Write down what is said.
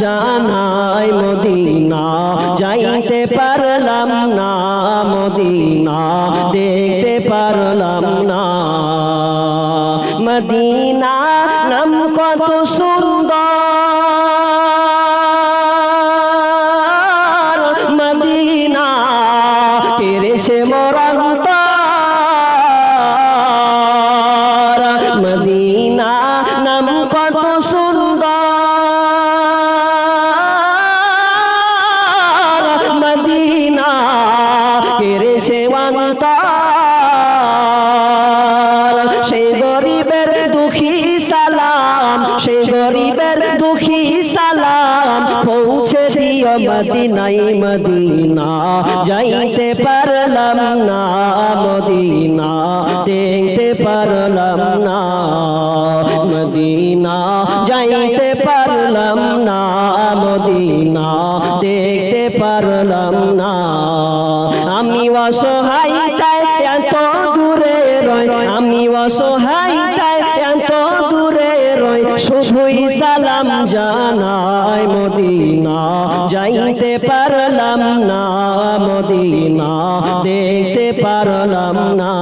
জানাই মদিনা যাইতে পারলাম না মদিনা দেখতে পারলাম না। মদিনা নাম কত সুন্দর। সেই গরিবের দুঃখী সালাম। পৌঁছে দিও মদিনাই, মদিনা। যাইতে পারলাম না মদিনা, দেখতে পারলাম না মদিনা। যাইতে পারলাম না মদিনা, দেখতে পারলাম না। আমি অসহায়, তাই এত দূরে রয়। আমি অসহায়, তাই জানাই মদিনা যাইতে পারলাম না মদিনা দেখতে পারলাম না